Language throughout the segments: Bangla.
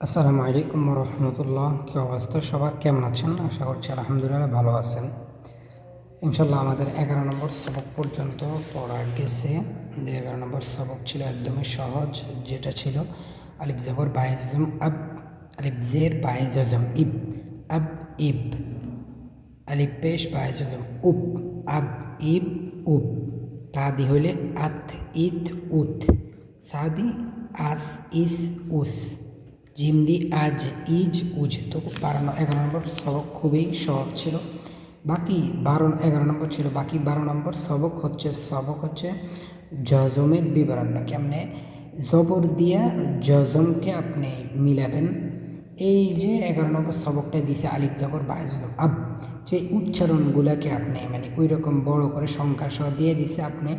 আসসালামু আলাইকুম রহমতুল্লাহ কী অবস্থা সবার? কেমন আছেন? আশা করছি আলহামদুলিল্লাহ ভালো আছেন। ইনশাল্লাহ আমাদের এগারো নম্বর সবক পর্যন্ত পড়া গেছে। যে এগারো নম্বর সবক ছিল একদমই সহজ, যেটা ছিল আলিফ জবর বায়েজম আব, আলিফ জের বায়েজম ইব, আব ইব, আলিফ পেশ বায়েজম উপ আব ইব উপ তাদি হইলে আত ইত উত, সাদি আস ইস উস। জিমদি আজ ইজ উজ। তো বারো এগারো নম্বর সবক খুবই সহজ ছিল। বাকি বারো এগারো নম্বর ছিল। বাকি বারো নম্বর সবক হচ্ছে সবক হচ্ছে জজমের বিবরণটা কেমনে? জবর দিয়া জজমকে আপনি মিলাবেন। এই যে এগারো নম্বর সবকটা দিছে আলিফ জবর বায়জম আব, যে উচ্চারণগুলোকে আপনি মানে ওই রকম বড় করে সংখ্যা সহ দিয়ে দিছে আপনি,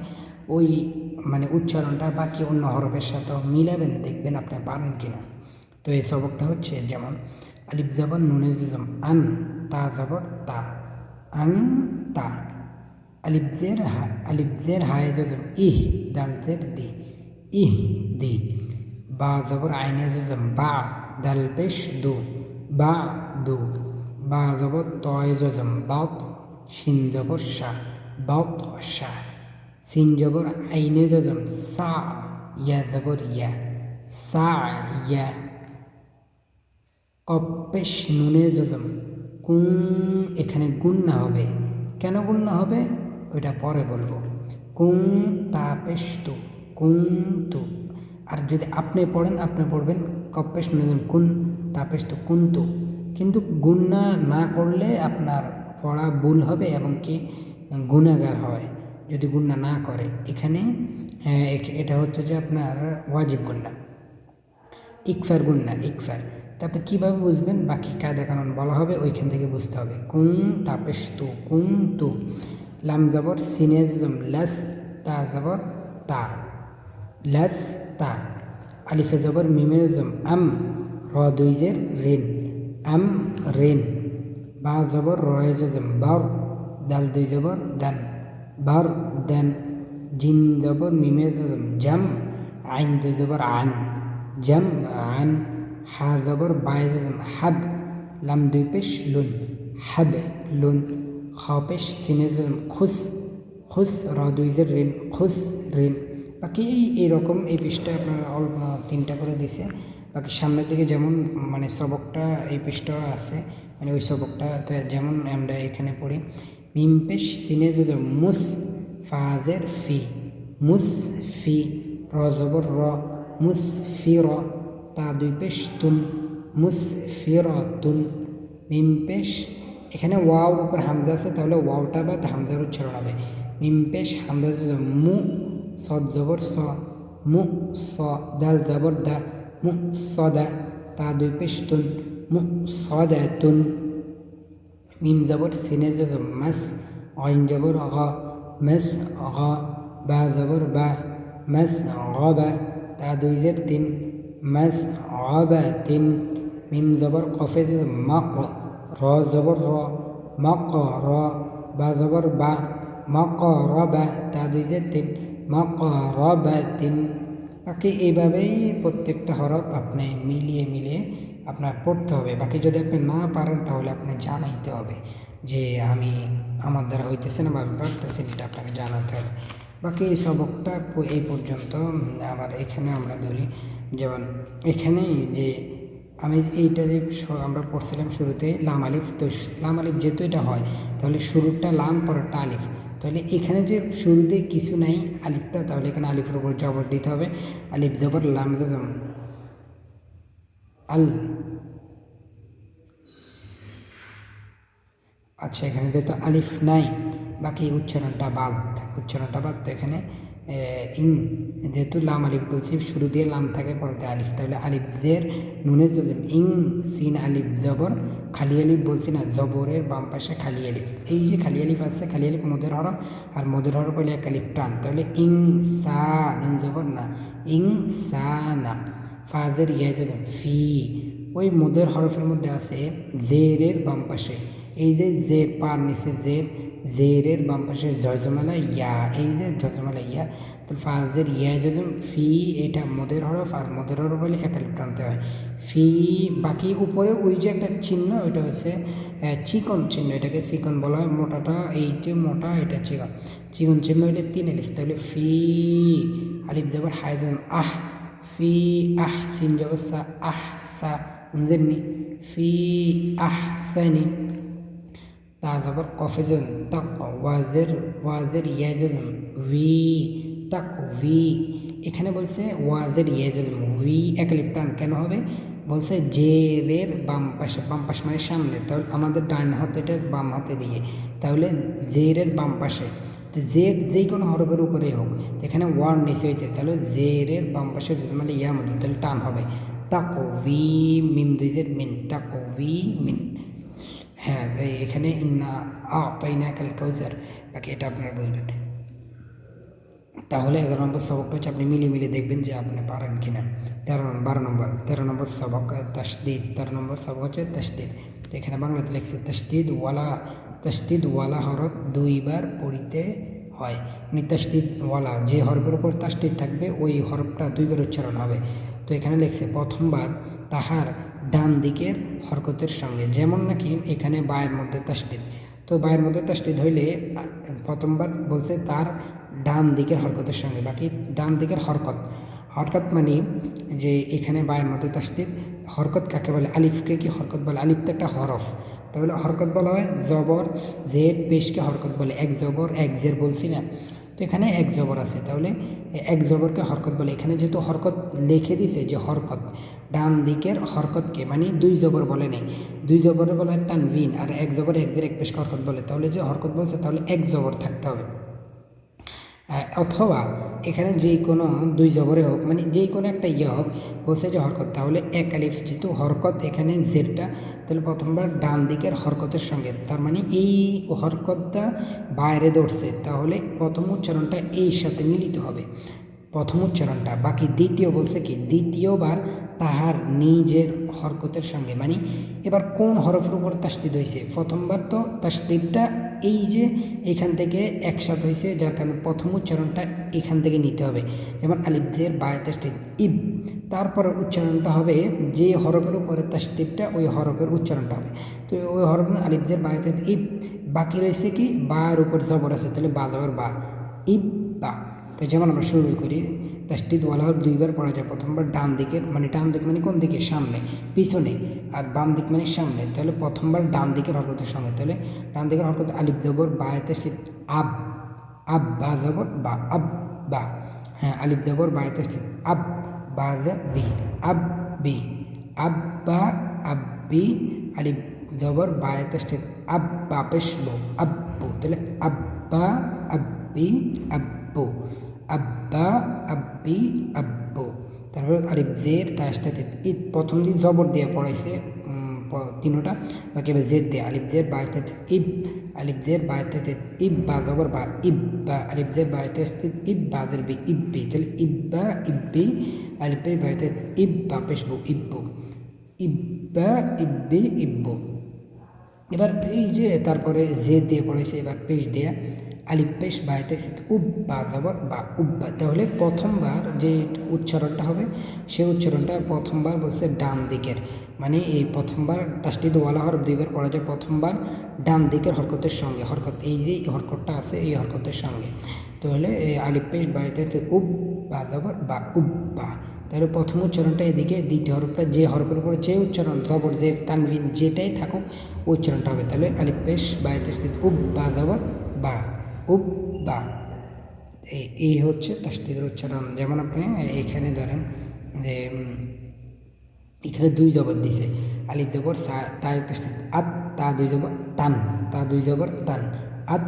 ওই মানে উচ্চারণটা বাকি অন্য হরফের সাথেও মিলাবেন, দেখবেন আপনি পারেন কিনা। তো এই সবকটা হচ্ছে যেমন আলিফ জবর নুনে আন, তা জবর, তা। আন তা। আলিফ জের, হা, আলিফ জের, হায় জজম ইহ, দাল জের, দি। ইহ, দি। বা জবর, আইনে জজম বা, দাল, পেশ, দু। বা দু। বা জবর, তয় জজম বাত, শিন জবর শা বাত শা সিন জবর, আইনে জজম সা, ইয়া জবর, ইয়া। সা, ইয়া। কপেশ নুনে জজম কুন এখানে গুণ গুন্না হবে। কেন গুণ গুন্না হবে? ওইটা পরে বলব। কুন তাপেশ তু কুন তু। আর যদি আপনি পড়েন আপনি পড়বেন কপেশ নুনে কুন তাপেশ তু। কুন্তু কিন্তু গুন্না না করলে আপনার পড়া ভুল হবে এবং কি? গুণাগার হয় যদি গুন্না না করে। এখানে হ্যাঁ, এটা হচ্ছে যে আপনার ওয়াজিব গুন্না ইকফার গুন্না ইকফার। তারপরে কীভাবে বুঝবেন? বাকি কায়দা কানুন বলা হবে, ওইখান থেকে বুঝতে হবে। কুং তাপেশ তু কুং তু। লাম জবর, সিনে জম লাস তা জবর, তা। লাস তা। আলিফে জবর, মিমে জম আম। র দুইজের রেন। আম, রেন। বা জবর, রয়ে জম বার। দাল দুই জবর, দান। বার, দেন। জিন জবর, মিমে জম জাম। আইন দুই জবর, আন। জাম, আন। হা জবর বায় হাব, লাম দুই পেশ লুন, হাব লুন খ পেশ সিনে জম খুস খুস র দুই জের ঋণ খুস ঋণ বাকি এই এইরকম এই পৃষ্ঠা আপনার অল্প তিনটা করে দিছে। বাকি সামনের দিকে যেমন মানে সবকটা এই পৃষ্ঠা আছে মানে ওই সবকটা যেমন আমরা এখানে পড়ি, মিম পেশ সিনে জম মুস, ফাজের ফি, মুস ফি, র জবর র, মুস ফি র তা দুই পেশ তুন মুস ফি র তুন মিম পেশ, এখানে ওয়াও উপর হামজা আছে, তাহলে ওয়াওটা বা হামজার উচ্চারণ হবে। মিম হামজা মু, সদ জবর স, মু, স, দাল জবর দা, মু সদা তা দুই পেশ তুন মু সদা তুন মিম জবর, সিনে মাস, অইন জবর অ মাস অ বা জবর, বা, মাস অ বা তা দুই জের তিন। মাস অ বা তিন মিম জবর কফে মক র জবর র মক র বা জবর বা মক র বা তা দুই জের তিন মক র বা তিন বাকি এইভাবেই প্রত্যেকটা হরফ আপনি মিলিয়ে মিলিয়ে আপনার পড়তে হবে। বাকি যদি আপনি না পারেন তাহলে আপনি জানাইতে হবে যে আমি আমার দ্বারা হইতেছে না বা পারতেছি এটা আপনাকে জানাতে হবে। বাকি এই সবকটা এই পর্যন্ত আবার এখানে আমরা ধরি। যেমন এখানে যে আমি এইটা যে আমরা পড়ছিলাম শুরুতে লাম আলিফ, তো লাম আলিফ যেহেতু এটা হয়, তাহলে শুরুটা লাম, পরেরটা আলিফ। তাহলে এখানে যে শুরুতে কিছু নাই, আলিফটা, তাহলে এখানে আলিফের উপর জবর দিতে হবে। আলিফ জবর, লাম জম আল। আচ্ছা এখানে যেহেতু আলিফ নাই, বাকি উচ্চারণটা বাদ উচ্চারণটা বাদ, তো এখানে এ, ইং যেহেতু লাম আলিফ বলছি শুরু দিয়ে লাম থাকে পরতে আলিফ তাহলে আলিফ জের নুনে জজম ইং সিন আলিফ জবর খালি আলিফ বলছি না জবরের বাম পাশে খালি আলিফ। এই যে খালি আলিফ আছে খালি আলিফ মদের হরফ আর মদের হরফ হলে এক আলিফ টান তাহলে ইং সা নুন জবর না ইং সা না ফাজের ইয়া জজম ফি ওই মদের হরফের মধ্যে আছে জেরের বাম পাশে। এই যে জের পার নিচে জের জেরের বাম পাশে জয়জমালা ইয়া এই যে জয়জমালা ইয়া তো ফাজের ইয়া জজম ফি এটা মদের হরফ আর মদের হরফ বলে একালি প্রান্তে হয় ফি বাকি উপরে ওই যে একটা চিহ্ন ওইটা হচ্ছে চিকন চিহ্ন এটাকে চিকন বলা হয় মোটাটা এই যে মোটা এটা চিকন চিকন চিহ্ন হইলে তিন আলিফ তাহলে ফি আলিফ যাবার হাইজন আহ ফি আহ সিন যাবার সা আহ সা ফি আহ সানি যাবার কফেজন তাক ওয়াজের ওয়াজের ইয়াজম উই তাক উই এখানে বলছে ওয়াজের ইয়াজম উই একালিপ টান কেন হবে? বলছে জেরের বাম পাশে বাম পাশে মানে সামনে। তাহলে আমাদের ডান হাতেটার বাম হাতে দিয়ে, তাহলে জেরের বাম পাশে। তো জের যে কোনো হরফের উপরেই হোক এখানে ওয়ার নিচে হয়েছে, তাহলে জেরের বাম পাশে মানে ইয়ার মধ্যে তাহলে টান হবে। তাকো উই মিম দুইদের মিন, তাকো উই মিন। হ্যাঁ এখানে ইন্না আতাইনা কাল কাউজার বাকি এটা আপনারা বুঝবেন তাহলে এগারো নম্বর সবকটা হচ্ছে আপনি মিলিয়ে মিলিয়ে দেখবেন যে আপনি পারেন কিনা। তেরো নম্বর বারো নম্বর, তেরো নম্বর সবক তসদিদ তেরো নম্বর সবক হচ্ছে তসদিদ এখানে বাংলাতে লিখছে তসদিদ ওয়ালা তসদিদ ওয়ালা হরফ দুইবার পড়িতে হয়। মানে তসদিদ ওয়ালা, যে হরফের উপর তাসদিদ থাকবে, ওই হরফটা দুইবার উচ্চারণ হবে। তো এখানে লিখছে প্রথমবার তাহার ডান দিকের হরকতের সঙ্গে। যেমন নাকি এখানে বায়ের মধ্যে তাসদিদ। তো বায়ের মধ্যে তাসদিদ হইলে, প্রথমবার বলছে তার ডান দিকের হরকতের সঙ্গে, বাকি ডান দিকের হরকত। হরকত মানে যে এখানে বায়ের মধ্যে তাসদিদ, হরকত কাকে বলে? আলিফকে কি হরকত বলে? আলিফ তো একটা হরফ। তাহলে হরকত বলা হয় জবর জের পেশকে হরকত বলে। এক জবর, এক জের বলছি না। তো এখানে এক জবর আছে। তাহলে এক জবরকে হরকত বলে। এখানে যেহেতু হরকত লিখে দিছে যে হরকত ডান দিকের হরকতকে মানে দুই জবর বলে নেই। দুই জবরে বলে হয় তানভিন আর এক জবর এক জের এক পেশ হরকত বলে। তাহলে যে হরকত বলছে, তাহলে এক জবর থাকতে হবে। অথবা এখানে যে কোনো দুই জবরে হোক মানে যে কোনো একটা ইয়ে হোক, বলছে যে হরকত, তাহলে এক আলিফ, যেহেতু হরকত এখানে জেরটা তাহলে প্রথমবার ডান দিকের হরকতের সঙ্গে, তার মানে এই হরকতটা বাইরে দৌড়ছে তাহলে প্রথম উচ্চারণটা এই সাথে মিলিত হবে। প্রথম উচ্চারণটা, বাকি দ্বিতীয় বলছে কি, দ্বিতীয়বার তাহার নিজের হরকতের সঙ্গে। মানে এবার কোন হরফের উপর তাসদিদ হয়েছে প্রথমবার তো তাসদিদটা এই যে এখান থেকে একসাথে হয়েছে যার কারণে প্রথম উচ্চারণটা এখান থেকে নিতে হবে। যেমন আলিফজের বায় তাসদিদ, ইব। তারপর উচ্চারণটা হবে যে হরফের উপরে তাসদিদটা, ওই হরফের উচ্চারণটা হবে। তো ওই হরফ আলিফজের বায় তাসদিদ, ইব। বাকি রয়েছে কি? বার উপর জবর আছে, তাহলে বা, জবর বা, ইব বা। তো যেমন আমরা শুরু করি তাসদিদ ওয়ালা দুইবার পড়া যায়। প্রথমবার ডান দিকের মানে ডান দিক মানে কোন দিকে? সামনে, পিছনে, আর বাম দিক মানে সামনে। তাহলে প্রথমবার ডান দিকের হরকতের সঙ্গে। তাহলে ডান দিকের হরকত আলিফ জবর বা তাসদিদ আব আব বা জবর বা আব বা হ্যাঁ আলিফ জবর বা তাসদিদ আব বা জা বি, আব বি আব্বা আব্বি আলিফ জবর বা আব্বা পেশ বো আব্বু তাহলে আব্বা আব্বি আব্বু আব্বা, আব্বি, আব্বু। তারপর আলিফ জের তার সাথে ঈদ, প্রথম দিন জবর দিয়ে পড়াইছে তিনোটা। বাকি এবার জের দিয়ে আলিফ জের বাড়িতে ইব। আলিফ জের বাড়িতে ইব বা জবর বা ইব বা আলিফ জের বাড়িতে ইব বা জের বি ইব্বি। তাহলে ইব্বা, ইব্বি আলিফের বাড়িতে ইব বা পেশবু, ইব্বু। ইব্বা, ইব্বি, ইব্বু। এবার এই যে তারপরে জে দিয়ে পড়েছে এবার পেশ দেয়া আলিফ পেশ বাইতেছে উব্বা জবর বা উব্বা তাহলে প্রথমবার যে উচ্চারণটা হবে সেই উচ্চারণটা প্রথমবার বলছে ডান দিকের। মানে এই প্রথমবার তাসটিদ ওয়ালা হরফ দুইবার পড়া যায়, প্রথমবার ডান দিকের হরকতের সঙ্গে। হরকত এই যে হরকতটা আছে, এই হরকতের সঙ্গে। তাহলে এই আলিফ পেশ বাইতেছে উব বা জবর বা উব্বা তাহলে প্রথম উচ্চারণটা এদিকে, দ্বিতীয় হরফটা যে হরফের উপরে যে উচ্চারণ, জবর যে তানভিন, যেটাই থাকুক উচ্চারণটা হবে। তাহলে আলিফ পেশ বায়তে উব বা জবর বা উব বা এই- হচ্ছে তাস্তিদের উচ্চারণ যেমন আপনি এখানে ধরেন যে এখানে দুই জবর দিছে। আলিফ জবর, সা তাই তাস্তিদ আত, তা দুই জবর, তান, তা দুই জবর, তান, আত,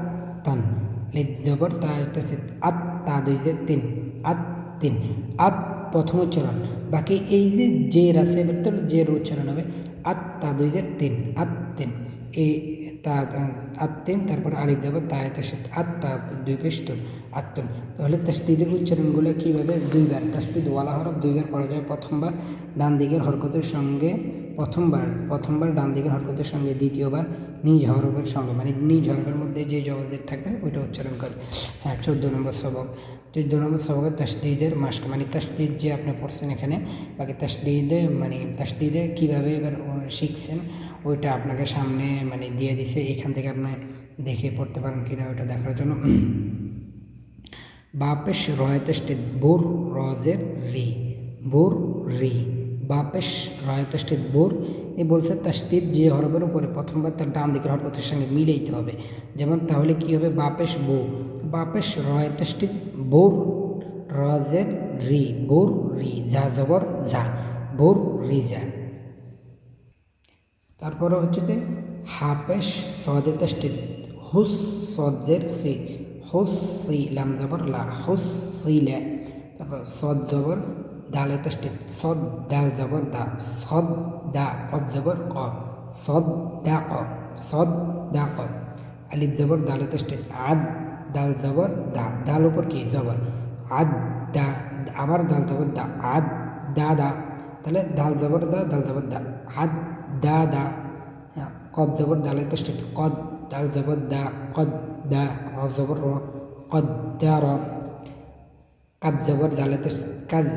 তান। আলিফ জবর তা তাস্তিদ আত, তা দুই জবর, তিন, আত তিন। আত প্রথম উচ্চারণ। বাকি এই যে জের আছে জের উচ্চারণ হবে। আত, তা দুই জের তিন, আত, তিন। এই তা আত তিন তারপর আলিফ যাব তা তাস্তিদ আত তা দুই তুন আত্মন। তাহলে তাস্তিদের উচ্চারণগুলো কীভাবে? দুইবার। তাস্তিদ ওয়ালা হরফ, দুইবার পড়া যায় প্রথমবার ডান দিকের হরকতের সঙ্গে প্রথমবার প্রথমবার ডান দিকের হরকতের সঙ্গে, দ্বিতীয়বার নিজ হরফের সঙ্গে। মানে নিজ হরফের মধ্যে যে জবাজের থাকবে, ওইটা উচ্চারণ করবে হ্যাঁ চোদ্দ নম্বর সবক। চোদ্দ নম্বর সবকে তাসদিদের মাস্ক। মানে তাসদিদ যে আপনি পড়ছেন এখানে, বাকি তাসদিদে মানে তাসদিদে কীভাবে এবার শিখছেন ওইটা আপনাকে সামনে মানে দিয়ে দিছে, এখান থেকে আপনি দেখে পড়তে পারেন কিনা ওইটা দেখার জন্য। বাপেশ রয়তষ্টিত বোর রজের রি, বোর রি, বাপেশ রয়তষ্টিত বোর এ বলছে তাস্তির যে হরফের উপরে প্রথমবার তার ডান দিকের হরফতের সঙ্গে মিলেইতে হবে। যেমন তাহলে কি হবে? বাপেশ বো, বাপেশ রয়তষ্টিত বোর রজের রি, বোর রি, যা জবর যা, বোর রি যা। তারপরে হচ্ছে যে হাফেশ সদে তষ্টিত হুস সদের সি। হুস সি লাম জবর লা। হুস সি লা। তারপর সদ জবর দালে তষ্টিত সদ দাল জবর দা। সদ দা কব জবর ক। সদ দা ক। সদ দা ক। আলিফ জবর দালে তষ্টিত আদ দাল জবর দা। দাল উপর কি? জবর। আদ দা। আবার দাল জবর দা। আদ দা দা। তাহলে দাল জবর দা, দাল জবর দা। আদ দা দা কব জবর দালে তষ্টিত কদ, দাল জবর দা, কদ দা, র জবর র, কদ দা, র, কাদ জবর দালে তষ্টিত কাদ,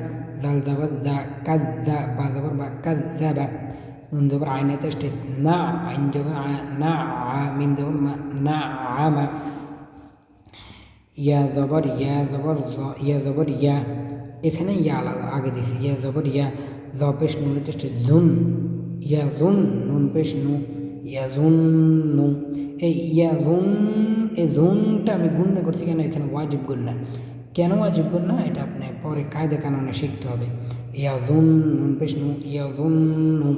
দাল জবর দা, কাদ দা, বা জবর বা, কাদ দা, বা, নুন জবর আইনে তষ্টিত না, আইন জবর না, আ, মিম জবর মা, না আমা ইয়া জবর ইয়া জবর ইয়া জবর, ইয়া, এখানে ইয়া আলাদা, আগে দিছি, ইয়া জবর, ইয়া, জ পেশ নুন তেষ্ট জুন ইয়া জুন নুন পেশ নু ইয়া জুন নু এই ইয়া জুন এই জুনটা আমি গুণনা করছি কেন? এখানে ওয়াজিব গুণনা। কেন ওয়াজিব গুণনা? এটা আপনি পরে কায়দা কানুনে শিখতে হবে। ইয়া জুন নুন পেশ নু ইয়া জুন নু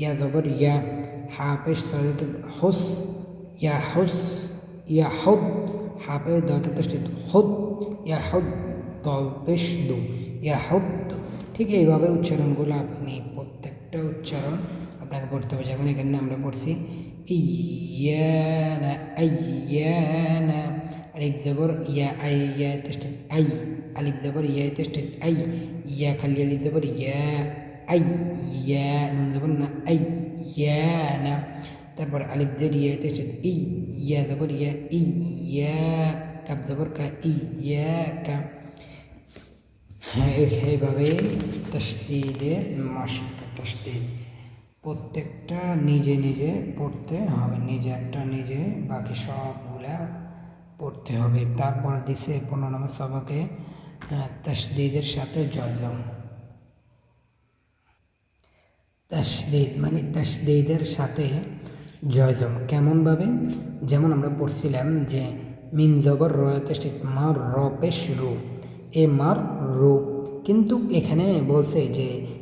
ইয়া জবর, ইয়া হা পেশ সরিত হুস, ইয়া হুস, ইয়া হুদ। হাফে দতে তষ্টিত হুদ, ইয়া হুদ তল পেশ দু ইয়া হুদ। ঠিক এইভাবে উচ্চারণগুলো আপনি প্রত্যেকটা উচ্চারণ আপনাকে পড়তে হবে যেমন এখানে আমরা পড়ছি ইয়ানা আইয়ানা, আলিফ জবর, ইয়া, আই, ইয়া, তেষ্টিত, আই, আলিফ জবর, ইয়া, তেষ্টিত, আই, ইয়া, খালি আলিফ জবর, ইয়া, আই, ইয়া, নুন জবর না, আই, ইয়ানা, তারপর আলিফ জের, ইয়া, তেষ্টিত, ই, ইয়া জবর, ইয়া, ই, ইয়া, কাপ জবর, কা, ই, ইয়া, কা। হ্যাঁ এইভাবে তসদিদের মাস্ক তসদিদ। প্রত্যেকটা নিজে নিজে পড়তে হবে নিজেরটা নিজে, বাকি সবগুলা পড়তে হবে। তারপর দিছে পনেরো নম্বর সবকে তসদিদের সাথে জজম তসদিদ মানে তসদিদের সাথে জয়জম কেমনভাবে? যেমন আমরা পড়ছিলাম যে, মিম জবর রয়তষ্টিত মার র পেশ রু এ মার রু কিন্তু এখানে বলছে যে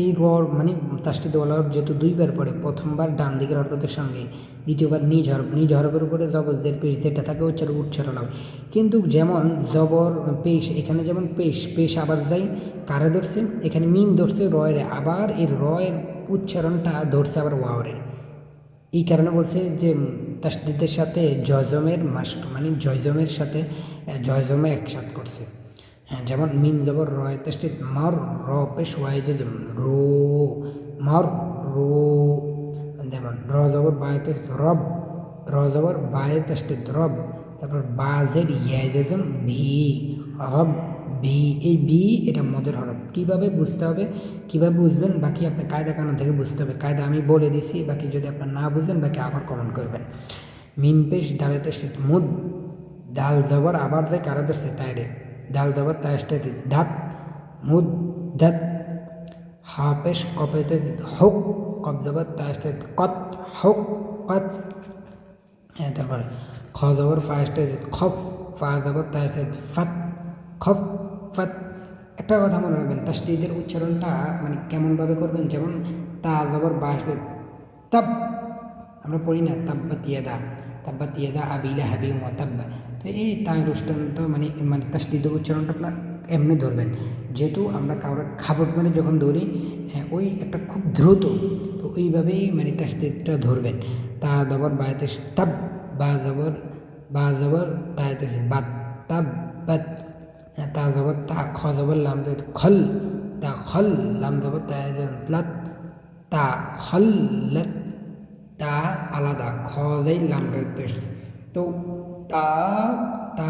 এই র মানে তাস্তিদ ওয়ালার যেহেতু দুইবার পড়ে প্রথমবার ডান দিকের হরকতের সঙ্গে, দ্বিতীয়বার নিজ হরফ নিজ হরফের উপরে জবর জের পেশ যেটা থাকে উচ্চারণ উচ্চারণ হবে। কিন্তু যেমন জবর, পেশ, এখানে যেমন পেশ পেশ আবার যাই কারে ধরছে, এখানে মিম ধরছে রয়ের, আবার এই রয়ের উচ্চারণটা ধরছে আবার ওয়াওরের। এই কারণে বলছে যে তাসদিদের সাথে জয়জমের মাস্ক মানে জয়জমের সাথে জয়জমে একসাথ করছে। যেমন মিম জবর রয় মর র পেশ ওয়াই জজম রো, মর রো, যেমন র জবর বায় রব, র জবর বায়ে তাসদিদ রব, তারপর বাজের ইয়া জজম ভি, রব, ভি, এই বি এটা মদের হরফ। কীভাবে বুঝতে হবে, কীভাবে বুঝবেন, বাকি আপনি কায়দা কানুন থেকে বুঝতে হবে। কায়দা আমি বলে দিছি, বাকি যদি আপনার না বুঝেন, বাকি আবার কমেন্ট করবেন। মিম পেশ দালেতে মুদ দাল জবর আবার যায় কারা ধরছে, তাই রে। দাল জবর তাইসটা দাঁত মুদ দাঁত হা পেশ কপেতে হোক কব জবর তাইসটা কত, হোক, কত হ্যাঁ তারপরে খ জবর ফাইসটা খপ ফা জবর তাইসটা ফাত খপ ফাত। একটা কথা মনে রাখবেন তাসদিদের উচ্চারণটা মানে কেমনভাবে করবেন? যেমন তা জবর বাসে তাপ আমরা পড়ি না তাব্বা তিয়াদা তাব্বা তিয়াদা আবিলা হাবি মতাব্বা তো এই তা দৃষ্টান্ত মানে মানে তাসদিদের উচ্চারণটা আপনার এমনি ধরবেন যেহেতু আমরা কারোর খাবার মানে যখন ধরি হ্যাঁ ওই একটা খুব দ্রুত তো ওইভাবেই মানে তাসদিদটা ধরবেন তা জবর বায়তে তাব বা জবর বা জবর তাইতে বাত তাব বাত তা জবর তা খ জবর লাম খল তা খল লাম জবর তা লাত তা খল লাত তা আলাদা, খ খজাই লামটা এসছে তো তা তা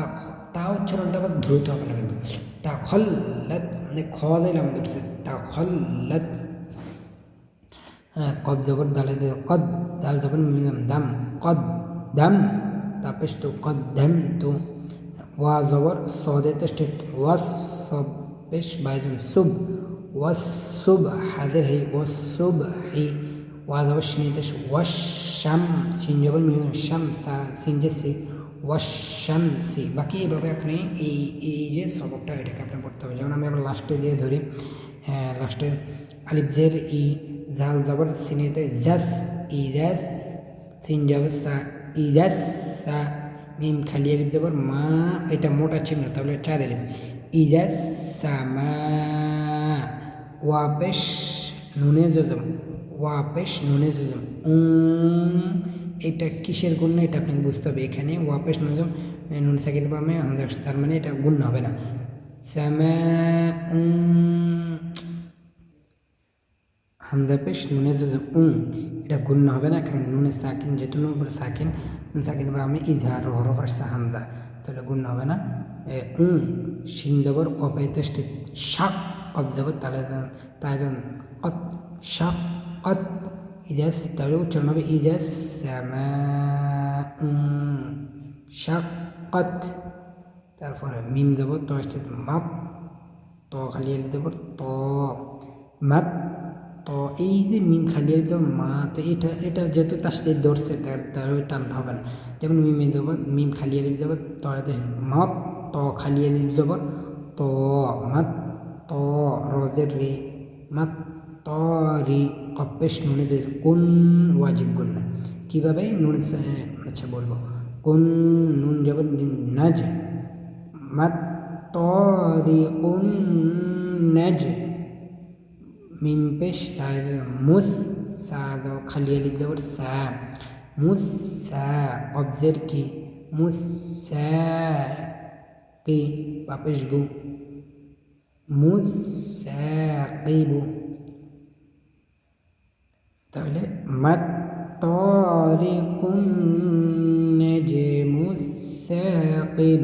তা উচ্চারণটা আবার দ্রুত হবে না কিন্তু। তা খল্লাত মানে খজাই লাম ধরছে তা খল্লাত। হ্যাঁ কব জবর দালে, কদ দাল জবর দাম, কদ দাম তাপেশ তো কদ দাম তো। ওয়া জবর সদে স্টেট ওয়াস সব পেশ বাইজম সুব ওয়াস সুব হাদের হি ওয়াস সুব হি। সিন সা বাকি এভাবে আপনি এই এই যে সবকটা এটাকে আপনি পড়তে হবে। যেমন আমি আবার লাস্টে দিয়ে ধরি হ্যাঁ লাস্টে আলিফ জের, ই, জাল, জবর সিনেতে জাস ইজাস সিন জবর, সা ইজাস সা, মিম, খালি আলিফ জবর, মা, এটা মোটা চিহ্ন, তাহলে চার আলিফ। ইজাস সামা ওয়াপেশ নুনে জজম ওয়াপেশ নুনে জজম উম, এটা কিসের গুণ না, এটা আপনাকে বুঝতে হবে এখানে। ওয়াপেশ নুনে জজম নুন সাকিল পামে হামজা তার মানে এটা গুণ হবে না। সামা, উম, হামজা পেশ নুনে যে উং এটা গুণ হবে না, কারণ নুনে সাকিন যেহেতু উপরে সাকিন, নুন সাকিন বা আমি ইজহার হরফ আসছে হামজা। তাহলে গুণ হবে না। উং শিন জবর কপে তেষ্টি শাক কব জবর তাহলে তাই যেমন কত শাক তাহলে উচ্চারণ হবে ইজাস শ্যামা শাক কত তারপরে মিম জবর তো মাপ ত খালি এলে জবর ত, মাত, তো। এই যে মিম খালি একদম মা তো এটা এটা যেহেতু তার সাথে ধরছে, তার ওই টানটা হবে না। যেমন মিমে যাব মিম খালি আলিফ যাব ত মত, ত খালি আলিফ যাব ত, মাত, ত, রজের রে, মাত ত রি কপেশ নুনে কোন ওয়াজিব গুণ না। কীভাবে? নুন আচ্ছা বলব। কোন নুন যাব নাজ, মাত ত রি কোন নাজ। মিম পেশ সাজ মুস সাদ, খালি আলিফ জবর সা। মুস সা, কবজের কি? মুস কি? বাপেশ গু মুস কিবু তাহলে মাত তরিকুন নেজে মুসাকিব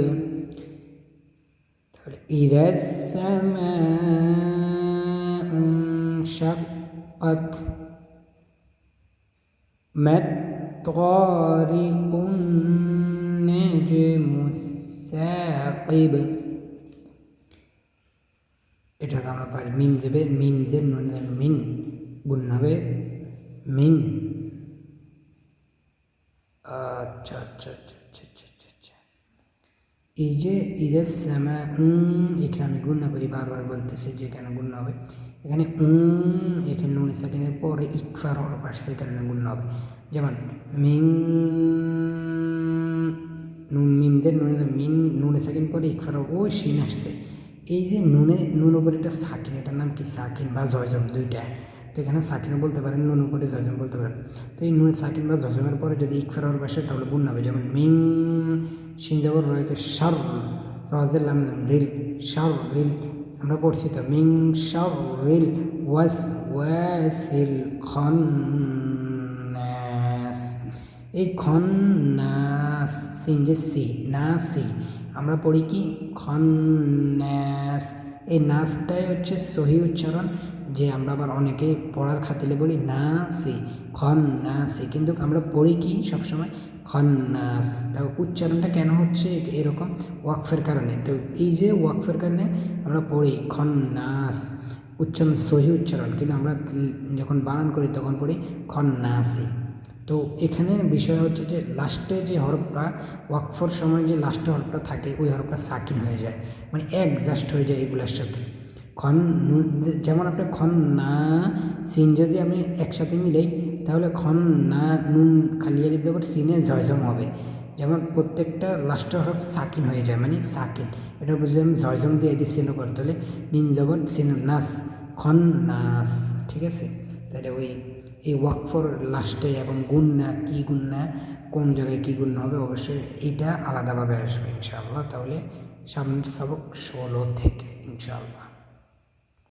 তাহলে ইদা সামা انشقت ما الطارق النجم الثاقب এটাকে আমরা পারি মিম দেবে মিম জের নুন মিন গুণ হবে মিন। আচ্ছা আচ্ছা আচ্ছা আচ্ছা আচ্ছা আচ্ছা এই যে ইজের শ্যামা এখানে আমি গুণ করি, বারবার বলতেছি যে কেন গুণ হবে। এখানে উম, এখানে নুন সেকেন্ডের পরে ইকফার হরফ আসছে কারণে গুণ হবে। যেমন মিং নুন মিমদের নুনে মিন, নুনে সেকেন্ড পরে ইকফার ও শিন আসছে। এই যে নুনে, নুন উপরে এটা সাকিন, এটার নাম কি সাকিন বা জয়জম দুইটা? তো এখানে সাকিনও বলতে পারেন, নুন করে জয়জম বলতে পারেন। তো এই নুনে সাকিন বা জজমের পরে যদি ইকফার হরফ আসে, তাহলে গুণ হবে। যেমন, মিং শিন যাবর রয়েছে সার রজের লাম রিল সার রিল। আমরা পড়ছি তো, মিং শারিল ওয়াস ওয়াসিল খন্নাস। এই খন্নাস সিন যে সি। নাসি আমরা পড়ি কি? খন্নাস। এই নাচটাই হচ্ছে সহি উচ্চারণ, যে আমরা আবার অনেকে পড়ার খাতিলে বলি না সে খন না সে কিন্তু আমরা পড়ি কি সবসময়? খন্নাস তা উচ্চারণটা কেন হচ্ছে এরকম? ওয়াকফের কারণে। তো এই যে ওয়াকফের কারণে আমরা পড়ি খন্নাস উচ্চারণ সহি উচ্চারণ। কিন্তু আমরা যখন বানান করি তখন পড়ি খন্নাসি তো এখানে বিষয় হচ্ছে যে লাস্টে যে হরফটা, ওয়াকফর সময় যে লাস্টে হরফটা থাকে, ওই হরফটা সাকিন হয়ে যায়। মানে অ্যাডজাস্ট হয়ে যায় এগুলোর সাথে। খন যেমন আপনি খন, না, সিন যদি আমি একসাথে মিলাই, তাহলে খন, না, নুন, খালি আলিফ যাবার সিনে জয়জম হবে। যেমন প্রত্যেকটা লাস্টে হরফ সাকিন হয়ে যায় মানে সাকিন। এটা বুঝলে আমি জয়জম দিয়ে দিই সিনো করতে হলে নিন জবর সিন নাস, খন, নাস, ঠিক আছে? তাহলে ওই এই ওয়াকফর লাস্টে এবং গুন্না কী গুন্না কোন জায়গায় কী গুণ হবে, অবশ্যই এটা আলাদাভাবে আসবে ইনশাআল্লাহ। তাহলে সামনের সবক ষোলো থেকে ইনশাআল্লাহ।